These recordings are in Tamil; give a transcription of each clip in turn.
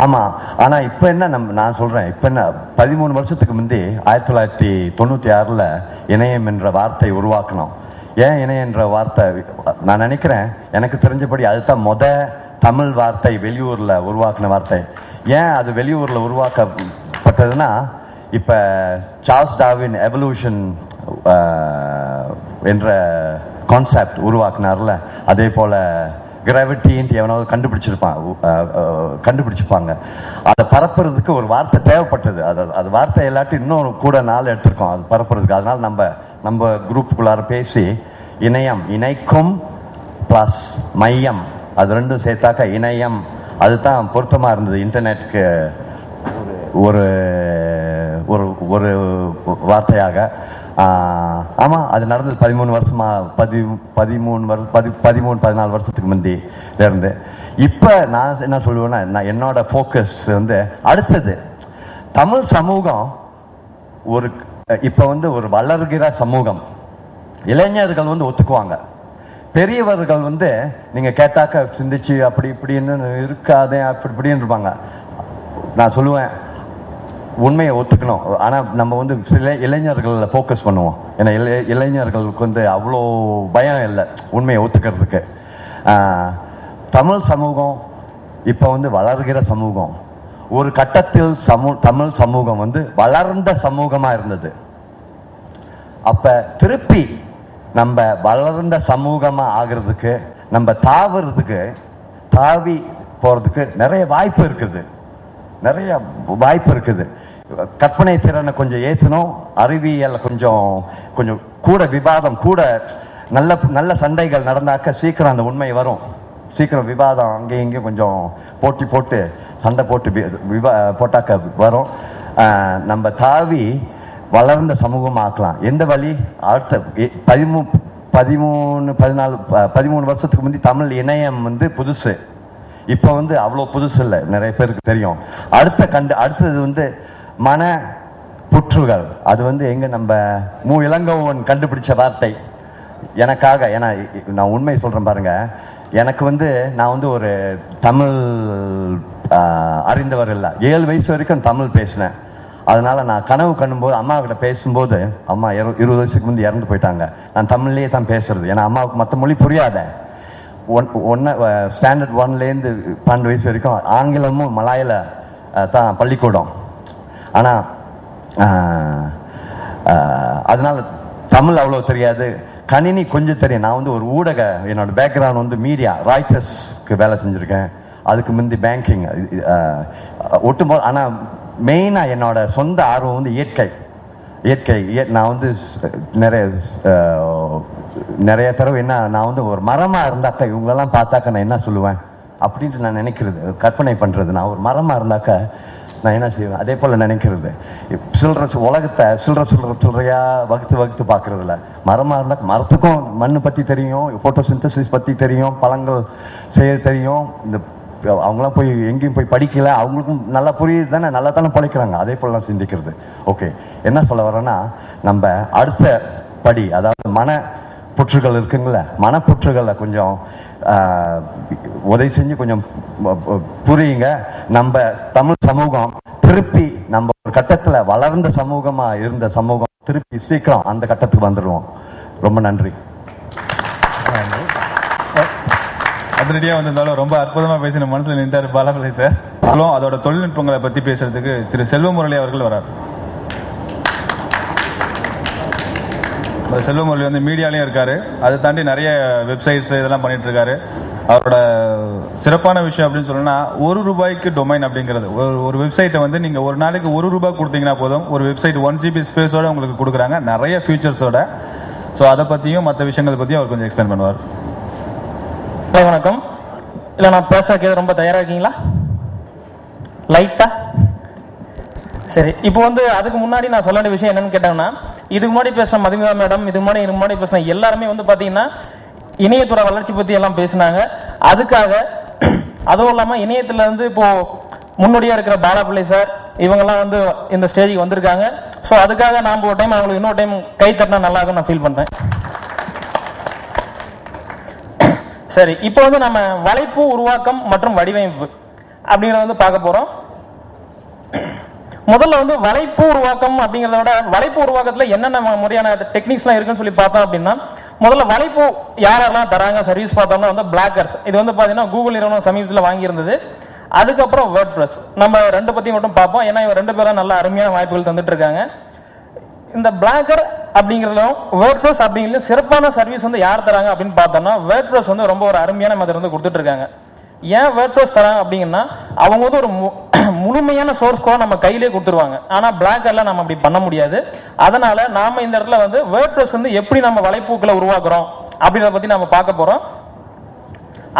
ஆமா. ஆனா இப்ப என்ன நம்ம நான் சொல்றேன் இப்ப என்ன பதிமூணு வருஷத்துக்கு முந்தி ஆயிரத்தி தொள்ளாயிரத்தி தொண்ணூத்தி ஆறுல இணையம் என்ற வார்த்தை உருவாக்கணும். ஏன் இணையம் என்ற வார்த்தை நான் நினைக்கிறேன் எனக்கு தெரிஞ்சபடி அதுதான் முத தமிழ் வார்த்தை வெளியூர்ல உருவாக்கின வார்த்தை. ஏன் அது வெளியூர்ல உருவாக்கப்பட்டதுன்னா இப்ப சார்ஸ் டாவின் எவல்யூஷன் என்ற கான்செப்ட் உருவாக்குனார்ல அதே போல கிராவிட்டின்ட்டு எவனாவது கண்டுபிடிச்சிருப்பான். கண்டுபிடிச்சிருப்பாங்க. அதை பரப்புறதுக்கு ஒரு வார்த்தை தேவைப்பட்டது. அது அது வார்த்தை இல்லாட்டி இன்னும் கூட நாள் எடுத்திருக்கோம். அது பரப்புறதுக்கு. அதனால் நம்ம நம்ம குரூப்புக்குள்ளார பேசி இணையம் இணைக்கும் ப்ளஸ் மையம். அது ரெண்டும் சேர்த்தாக்க இணையம். அதுதான் பொருத்தமாக இருந்தது. இன்டர்நெட்க்கு ஒரு ஒரு ஒரு வார்த்தையாக ஆமாம் அது நடந்தது பதிமூணு வருஷமாக பதி பதிமூணு வருஷம் பதி பதிமூணு பதினாலு வருஷத்துக்கு முந்திலேருந்து. இப்போ நான் என்ன சொல்லுவேன்னா நான் என்னோட ஃபோக்கஸ் வந்து அடுத்தது தமிழ் சமூகம் ஒரு இப்போ வந்து ஒரு வளர்கிற சமூகம். இளைஞர்கள் வந்து ஒத்துக்குவாங்க. பெரியவர்கள் வந்து நீங்கள் கேட்டாக்க சிந்திச்சு அப்படி இப்படின்னு இருக்காதே அப்படி இப்படின்னு இருப்பாங்க. நான் சொல்லுவேன் உண்மையை ஒத்துக்கணும். ஆனால் நம்ம வந்து சில இளைஞர்களில் ஃபோக்கஸ் பண்ணுவோம். ஏன்னா இளை இளைஞர்களுக்கு வந்து அவ்வளோ பயம் இல்லை உண்மையை ஒத்துக்கிறதுக்கு. தமிழ் சமூகம் இப்போ வந்து வளர்கிற சமூகம். ஒரு கட்டத்தில் சமூ தமிழ் சமூகம் வந்து வளர்ந்த சமூகமாக இருந்தது. அப்போ திருப்பி நம்ம வளர்ந்த சமூகமாக ஆகிறதுக்கு நம்ம தாவறதுக்கு தாவி போகிறதுக்கு நிறைய வாய்ப்பு இருக்குது. நிறைய வாய்ப்பு இருக்குது. கற்பனை திறனை கொஞ்சம் ஏற்றணும் அறிவியல் கொஞ்சம் கொஞ்சம் கூட விவாதம் கூட நல்ல நல்ல சண்டைகள் நடந்தாக்க சீக்கிரம் அந்த உண்மை வரும். சீக்கிரம் விவாதம் அங்கேயும் இங்கேயும் கொஞ்சம் போட்டி போட்டு சண்டை போட்டு விவா போட்டாக்க வரும். நம்ம தாவி வளர்ந்த சமூகம் ஆக்கலாம் எந்த வழி? அடுத்த பதிமூ பதிமூணு பதினாலு ப- பதிமூணு வருஷத்துக்கு முந்தி தமிழ் இணையம் வந்து புதுசு. இப்போ வந்து அவ்வளோ புதுசு இல்லை. நிறைய பேருக்கு தெரியும். அடுத்த கண்டு அடுத்தது வந்து மன புற்றுகள். அது வந்து எங்க நம்ம மு இளங்கோவன் கண்டுபிடிச்ச வார்த்தை. எனக்காக ஏன்னா நான் உண்மையை சொல்றேன் பாருங்க. எனக்கு வந்து நான் வந்து ஒரு தமிழ் அறிந்தவர் இல்லை. ஏழு வயசு வரைக்கும் தமிழ் பேசினேன். அதனால நான் கனவு கண்ணும்போது அம்மா கிட்ட பேசும்போது அம்மா இரு- இருபது வயசுக்கு முந்தைய இறந்து போயிட்டாங்க. நான் தமிழ்லேயே தான் பேசுறது. ஏன்னா அம்மாவுக்கு மற்ற மொழி புரியாத. ஒன் ஒன்று ஸ்டாண்டர்ட் ஒன்லேருந்து பன்னெண்டு வயசு வரைக்கும் ஆங்கிலமும் மலாயில தான் பள்ளிக்கூடம். ஆனால் அதனால் தமிழ் அவ்வளோ தெரியாது. கணினி கொஞ்சம் தெரியும். நான் வந்து ஒரு ஊடக என்னோட பேக்ரவுண்ட் வந்து மீடியா ராய்டர்ஸ்க்கு வேலை செஞ்சுருக்கேன். அதுக்கு முந்தி பேங்கிங் ஒட்டுமோ ஆனால் மெயினாக என்னோட சொந்த ஆர்வம் வந்து இயற்கை. இயற்கை நான் வந்து நிறைய நிறைய தடவை என்ன நான் வந்து ஒரு மரமாக இருந்தாக்கா இவங்களெல்லாம் பார்த்தாக்க நான் என்ன சொல்லுவேன்? அப்படின்ட்டு நான் நினைக்கிறது கற்பனை பண்ணுறது நான் ஒரு மரமாக இருந்தாக்கா நான் என்ன செய்வேன்? அதே போல் நினைக்கிறது. இப்ப சில்லற உலகத்தை சில்லற சில்லற சில்லறையா வகுத்து வகுத்து பார்க்குறதுல மரமாக இருந்தால் மரத்துக்கும் மண் பற்றி தெரியும் போட்டோசிந்தசிஸ் பற்றி தெரியும் பழங்கள் செய்ய தெரியும். இந்த அவங்களாம் போய் எங்கேயும் போய் படிக்கல. அவங்களுக்கும் நல்லா புரியுது தானே? நல்லா தானே பழைக்கிறாங்க அதே போலலாம் சிந்திக்கிறது. ஓகே என்ன சொல்ல வரேன்னா நம்ம அடுத்த படி அதாவது மன புற்றுகள் இருக்குங்கள மனப்புற்றுகளை கொஞ்சம் உதவி செஞ்சு கொஞ்சம் புரியுங்க. நம்ம தமிழ் சமூகம் திருப்பி நம்ம ஒரு கட்டத்துல வளர்ந்த சமூகமா இருந்த சமூகம் திருப்பி சீக்கிரம் அந்த கட்டத்துக்கு வந்துடுவோம் ரொம்ப நன்றி. அதிரடியாக வந்திருந்தாலும் ரொம்ப அற்புதமா பேசி நம்ம மனசுல நின்றாரு பாலாபலை சார். அதோட தொழில்நுட்பங்களை பத்தி பேசுறதுக்கு திரு செல்வமுரளி அவர்கள் வரார் செல்வமொழி வந்து மீடியாலையும் இருக்காரு. அதை தாண்டி நிறைய வெப்சைட்ஸ் இதெல்லாம் பண்ணிட்டு இருக்காரு அவரோட சிறப்பான விஷயம் அப்படின்னு சொல்லணும்னா ஒரு ரூபாய்க்கு டொமைன் அப்படிங்கிறது. ஒரு ஒரு வெப்சைட்டை வந்து நீங்கள் ஒரு நாளைக்கு ஒரு ரூபாய் கொடுத்தீங்கன்னா போதும். ஒரு வெப்சைட் ஒன் ஜிபி ஸ்பேஸோட உங்களுக்கு கொடுக்குறாங்க. நிறைய ஃபீச்சர்ஸோட ஸோ அதை பற்றியும் மற்ற விஷயங்களை பற்றியும் அவர் கொஞ்சம் எக்ஸ்பிளைன் பண்ணுவார். ஹலோ வணக்கம். இல்லை நான் பேசுறதுக்கு ரொம்ப தயாராக இருக்கீங்களா? லைட்டா சரி. இப்போ வந்து அதுக்கு முன்னாடி நான் சொல்ல வேண்டிய விஷயம் என்னன்னு கேட்டாங்கன்னா இதுக்கு முன்னாடி பேசின மதுமிதா மேடம் இதுக்கு முன்னாடி இதுக்கு முன்னாடி பேசின எல்லாருமே வந்து பாத்தீங்கன்னா இணையத்துறை வளர்ச்சி பத்தி எல்லாம் பேசினாங்க. அதுக்காக அதுவும் இல்லாம இணையத்துல இருந்து இப்போ முன்னோடியா இருக்கிற பாலாபிள்ளை சார் இவங்கெல்லாம் வந்து இந்த ஸ்டேஜுக்கு வந்திருக்காங்க. ஸோ அதுக்காக நாம் ஒரு டைம் அவங்களுக்கு இன்னொரு டைம் கை தட்டினா நல்லா இருக்கும் நான் ஃபீல் பண்றேன். சரி இப்போ வந்து நம்ம வளைப்பு உருவாக்கம் மற்றும் வடிவமைப்பு அப்படிங்கிறத வந்து பார்க்க போறோம். முதல்ல வந்து வலைப்பு உருவாக்கம் அப்படிங்கிறத விட வலைப்பு உருவாக்கத்துல என்னென்ன முறையான டெக்னிக்ஸ்லாம் இருக்குன்னு சொல்லி பார்த்தோம் அப்படின்னா முதல்ல வலைப்பு யாரெல்லாம் தராங்க? சர்வீஸ் பார்த்தோம்னா வந்து பிளாக்கர்ஸ் இது வந்து பார்த்தீங்கன்னா கூகுள் நிறுவனம் சமீபத்தில் வாங்கியிருந்தது. அதுக்கப்புறம் வேர்ட் ப்ரஸ் நம்ம ரெண்டு பத்தி மட்டும் பார்ப்போம். ஏன்னா இவங்க ரெண்டு பேரும் நல்ல அருமையான வாய்ப்புகள் தந்துட்டு இருக்காங்க. இந்த பிளாக்கர் அப்படிங்கிறதுலும் வேர்ட்ப்ரெஸ் அப்படிங்கிறது சிறப்பான சர்வீஸ் வந்து யார் தராங்க அப்படின்னு பார்த்தோம்னா வேர்ட்ப்ரெஸ் வந்து ரொம்ப ஒரு அருமையான மெத்தட் வந்து கொடுத்துட்டு இருக்காங்க. ஏன் வேர்ட்ப்ரெஸ் தராங்க அப்படிங்கன்னா அவங்க வந்து ஒரு மு- முழுமையான சோர்ஸ் கூட நம்ம கையிலே கொடுத்துருவாங்க. ஆனால் பிளாக்கர்ல நம்ம அப்படி பண்ண முடியாது. அதனால நாம இந்த இடத்துல வந்து வேர்ட்ரஸ் வந்து எப்படி நம்ம வலைப்பூக்களை உருவாக்குறோம் அப்படின்றத பற்றி நம்ம பார்க்க போகிறோம்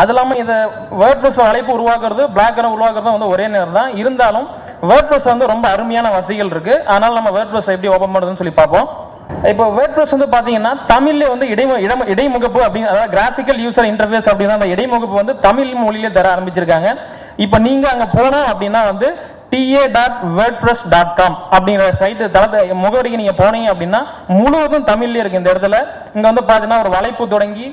அது இல்லாமல் இந்த வேர்ட்ரஸ் வலைப்பு உருவாக்குறது பிளாக்கரை உருவாக்குறது வந்து ஒரே நேரம் தான். இருந்தாலும் வேர்ட்ரஸ் வந்து ரொம்ப அருமையான வசதிகள் இருக்கு. அதனால நம்ம வேர்ட்ரஸ் எப்படி ஓப்பன் பண்ணுறதுன்னு சொல்லி பார்ப்போம். இப்போ வேர்ட்ரஸ் வந்து பார்த்தீங்கன்னா தமிழ்ல வந்து இடைமு இடம் இடைமுகப்பு அப்படிங்க அதாவது கிராஃபிக்கல் யூசர் இன்டர்ஃபேஸ் அப்படின்னா அந்த இடைமுகப்பு வந்து தமிழ் மொழியிலே தர ஆரம்பிச்சிருக்காங்க. இப்போ நீங்க அங்க போனோம் அப்படின்னா வந்து TA dot WordPress dot com அப்படிங்கிற சைட்டு தளத்தை முகவரிக்கு நீங்கள் போனீங்க அப்படின்னா முழுவதும் தமிழ்ல இருக்கு இந்த இடத்துல. இங்கே வந்து பார்த்தீங்கன்னா ஒரு வலைப்பு தொடங்கி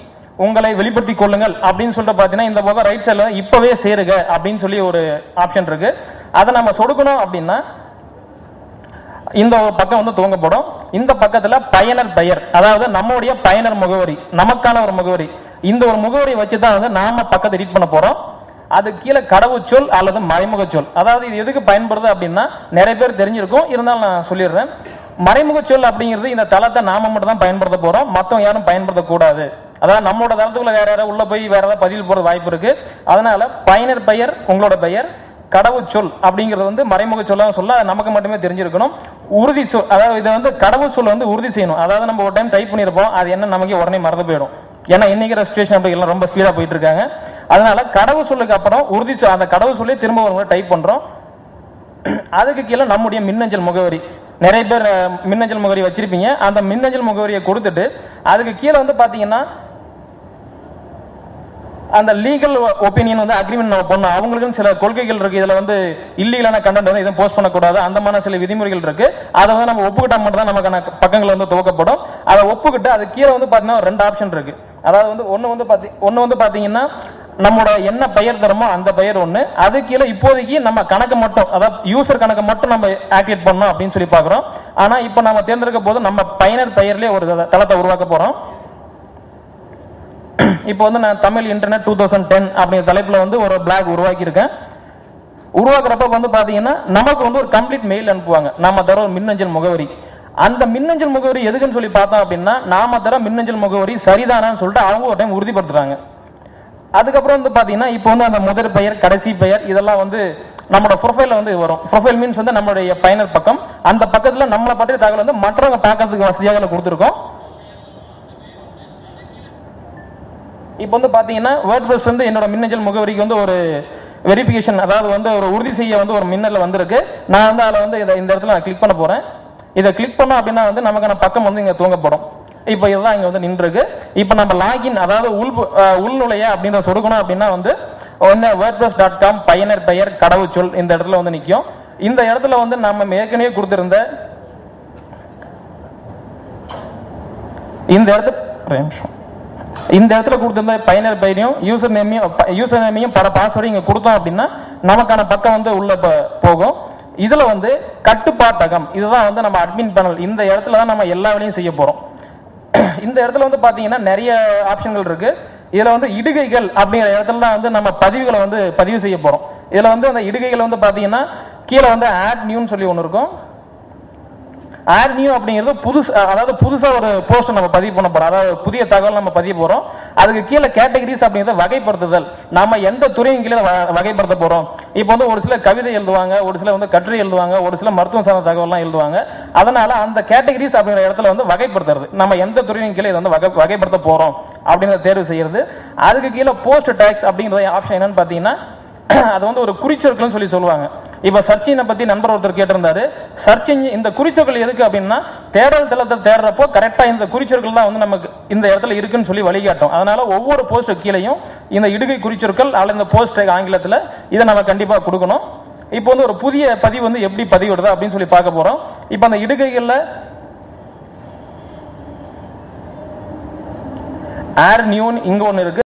உங்களை வெளிப்படுத்திக் கொள்ளுங்கள் அப்படின்னு சொல்லிட்டு பார்த்தீங்கன்னா இந்த பக்கம் ரைட் சைடில் இப்போவே சேருங்க அப்படின்னு சொல்லி ஒரு ஆப்ஷன் இருக்கு. அதை நம்ம சொடுக்கணும் அப்படின்னா இந்த பக்கம் வந்து துவங்கப்படும். இந்த பக்கத்தில் பயனர் பெயர் அதாவது நம்மளுடைய பயனர் முகவரி நமக்கான ஒரு முகவரி. இந்த ஒரு முகவரி வச்சு தான் வந்து நாம பக்கத்தை ரீட் பண்ண போகிறோம் அது கீழே கடவுச்சொல் அல்லது மறைமுக சொல். அதாவது இது எதுக்கு பயன்படுது அப்படின்னா நிறைய பேர் தெரிஞ்சிருக்கும். இருந்தாலும் நான் சொல்லிடுறேன். மறைமுக சொல் அப்படிங்கிறது இந்த தளத்தை நாம மட்டும் தான் பயன்படுத்த போறோம். மற்றவங்க யாரும் பயன்படுத்தக்கூடாது. அதாவது நம்மளோட தளத்துக்குள்ள வேற யாராவது உள்ள போய் வேற ஏதாவது பதிவில் போறது வாய்ப்பு இருக்கு. அதனால பயனர் பெயர் உங்களோட பெயர் கடவுச்சொல் அப்படிங்கிறது வந்து மறைமுக சொல்லாம சொல்ல நமக்கு மட்டுமே தெரிஞ்சிருக்கணும். உறுதி சொல் அதாவது இதை வந்து கடவுள் சொல் வந்து உறுதி செய்யணும். அதாவது நம்ம ஒரு டைம் டைப் பண்ணியிருப்போம். அது என்ன நமக்கு உடனே மறந்து போயிடும். ஏன்னா இன்னைக்கு சுச்சுவேஷன் அப்படி எல்லாம் ரொம்ப ஸ்பீடாக போயிட்டு இருக்காங்க. அதனால கடவுள் சொல்லுக்கு அப்புறம் உறுதி அந்த கடவுள் சொல்லி திரும்ப ஒரு முறை டைப் பண்றோம். அதுக்கு கீழே நம்முடைய மின்னஞ்சல் முகவரி. நிறைய பேர் மின்னஞ்சல் முகவரி வச்சிருப்பீங்க. அந்த மின்னஞ்சல் முகவரியை கொடுத்துட்டு அதுக்கு கீழே வந்து பாத்தீங்கன்னா அந்த லீகல் ஒப்பீனியன் வந்து அக்ரிமெண்ட் நம்ம பண்ணோம். அவங்களுக்கும் சில கொள்கைகள் இருக்கு. இதுல வந்து இல்லீகலான கண்டென்ட் வந்து எதுவும் போஸ்ட் பண்ணக்கூடாது. அந்த மாதிரி சில விதிமுறைகள் இருக்கு. அதை வந்து நம்ம ஒப்புக்கிட்டா மட்டும் தான் நமக்கான பக்கங்கள் வந்து துவக்கப்படும். அதை ஒப்புக்கிட்டு அது கீழே வந்து பாத்தீங்கன்னா ரெண்டு ஆப்ஷன் இருக்கு. அதாவது வந்து ஒன்னு வந்து பாத்தி ஒன்னு வந்து பாத்தீங்கன்னா நம்மளோட என்ன பெயர் தரமோ அந்த பெயர் ஒன்று அது கீழே இப்போதைக்கு நம்ம கணக்கு மட்டும் அதாவது யூசர் கணக்கு மட்டும் நம்ம ஆக்டிவேட் பண்ணோம் அப்படின்னு சொல்லி பார்க்குறோம். ஆனால் இப்போ நம்ம தேர்ந்தெடுக்க போது நம்ம பயனர் பெயர்லேயே ஒரு தளத்தை உருவாக்க போகிறோம் இப்போ வந்து நான் Tamil internet two thousand ten அப்படிங்கிற தலைப்பில் வந்து ஒரு பிளாக் உருவாக்கியிருக்கேன். உருவாக்குறப்ப வந்து பார்த்தீங்கன்னா நமக்கு வந்து ஒரு கம்ப்ளீட் மெயில் அனுப்புவாங்க. நாம தர ஒரு மின்னஞ்சல் முகவரி. அந்த மின்னஞ்சல் முகவரி எதுக்குன்னு சொல்லி பார்த்தோம் அப்படின்னா நாம தர மின்னஞ்சல் முகவரி சரிதானான்னு சொல்லிட்டு அவங்க ஒரு டைம் உறுதிப்படுத்துறாங்க. அதுக்கப்புறம் வந்து பாத்தீங்கன்னா இப்போ வந்து அந்த முதல் பெயர் கடைசி பெயர் இதெல்லாம் வந்து நம்மளோட ப்ரொஃபைல வந்து வரும். ப்ரொஃபைல் மீன்ஸ் வந்து நம்மளுடைய பயனர் பக்கம். அந்த பக்கத்துல நம்மளை பற்றிய தகவல் வந்து மற்றவங்க பார்க்கறதுக்கு வசதியாக கொடுத்துருக்கோம். இப்போ வந்து பாத்தீங்கன்னா வேர்ட் வந்து என்னோட மின்னஞ்சல் முகவரிக்கு வந்து ஒரு வெரிஃபிகேஷன் அதாவது வந்து ஒரு உறுதி செய்ய வந்து ஒரு மின்னல் வந்திருக்கு. நான் வந்து அதில் வந்து இதை இந்த இடத்துல நான் கிளிக் பண்ண போறேன். இதை கிளிக் பண்ணோம் அப்படின்னா வந்து நமக்கான பக்கம் வந்து இங்கே துவங்கப்படும். இப்போ இதுதான் இங்க வந்து நின்றுருக்கு. இப்போ நம்ம லாகின் அதாவது உள் உள்நுழைய அப்படின்னு சொடுக்கணும் அப்படின்னா வந்து ஒன்று வேர்ட்பிரஸ் டாட் காம் பயனர் பெயர் கடவுச்சொல் இந்த இடத்துல வந்து நிற்கும் இந்த இடத்துல வந்து நம்ம ஏற்கனவே கொடுத்திருந்த இந்த இடத்துல நிமிஷம். இந்த இடத்துல கொடுத்திருந்த பயனர் பெயரையும் யூசர் நேமையும் யூசர் நேமையும் பல பாஸ்வேர்டையும் இங்கே கொடுத்தோம் அப்படின்னா நமக்கான பக்கம் வந்து உள்ள போகும். இதுல வந்து கட்டுப்பாட்டகம் இதுதான் வந்து நம்ம அட்மின் பேனல் இந்த இடத்துல தான் நம்ம எல்லா வேலையும் செய்ய போறோம். இந்த இடத்துல வந்து பார்த்தீங்கன்னா நிறைய ஆப்ஷன்கள் இருக்கு. இதில் வந்து இடுகைகள் அப்படிங்கிற இடத்துல தான் வந்து நம்ம பதிவுகளை வந்து பதிவு செய்ய போகிறோம் இதில் வந்து அந்த இடுகைகள் வந்து பார்த்தீங்கன்னா கீழே வந்து ஆட் நியூன்னு சொல்லி ஒன்று இருக்கும். ஆட் நியூ அப்படிங்கிறது புதுசு அதாவது புதுசாக ஒரு போஸ்ட் நம்ம பதிவு பண்ண போகிறோம் அதாவது புதிய தகவல் நம்ம பதிவு போகிறோம் அதுக்கு கீழே கேட்டகரிஸ் அப்படிங்கிறத வகைப்படுத்துதல். நம்ம எந்த துறையின் கீழே வ- வகைப்படுத்த போகிறோம் இப்போ வந்து ஒரு சில கவிதை எழுதுவாங்க ஒரு சில வந்து கட்டுரை எழுதுவாங்க ஒரு சில மருத்துவம் சார்ந்த தகவல்லாம் எழுதுவாங்க. அதனால அந்த கேட்டகரிஸ் அப்படிங்கிற இடத்துல வந்து வகைப்படுத்துறது. நம்ம எந்த துறையின் கீழே இதை வந்து வகை வகைப்படுத்த போகிறோம் அப்படிங்கிறத தேர்வு செய்யறது. அதுக்கு கீழே போஸ்ட் டேக்ஸ் அப்படிங்கிற ஆப்ஷன் என்னன்னு பார்த்தீங்கன்னா அது வந்து ஒரு குறிச்சொற்கள்னு சொல்லி சொல்லுவாங்க. இப்ப சர்ச்சினை பத்தி நண்பர் ஒருத்தர் கேட்டிருந்தாரு. சர்ச்சின் இந்த குறிச்சொற்கள் எதுக்கு அப்படின்னா தேடல் தளத்தில் தேடுறப்போ கரெக்டா இந்த குறிச்சொற்கள் தான் வந்து நமக்கு இந்த இடத்துல இருக்குன்னு சொல்லி வழிகாட்டும். அதனால ஒவ்வொரு போஸ்ட் கீழையும் இந்த இடுகை குறிச்சொற்கள் அல்லது இந்த போஸ்ட் ஆங்கிலத்துல இதை நம்ம கண்டிப்பா கொடுக்கணும். இப்போ வந்து ஒரு புதிய பதிவு வந்து எப்படி பதிவிடுதா அப்படின்னு சொல்லி பார்க்க போறோம். இப்போ அந்த இடுகைகள்ல ஏர் நியூன் இங்க ஒன்னு இருக்கு.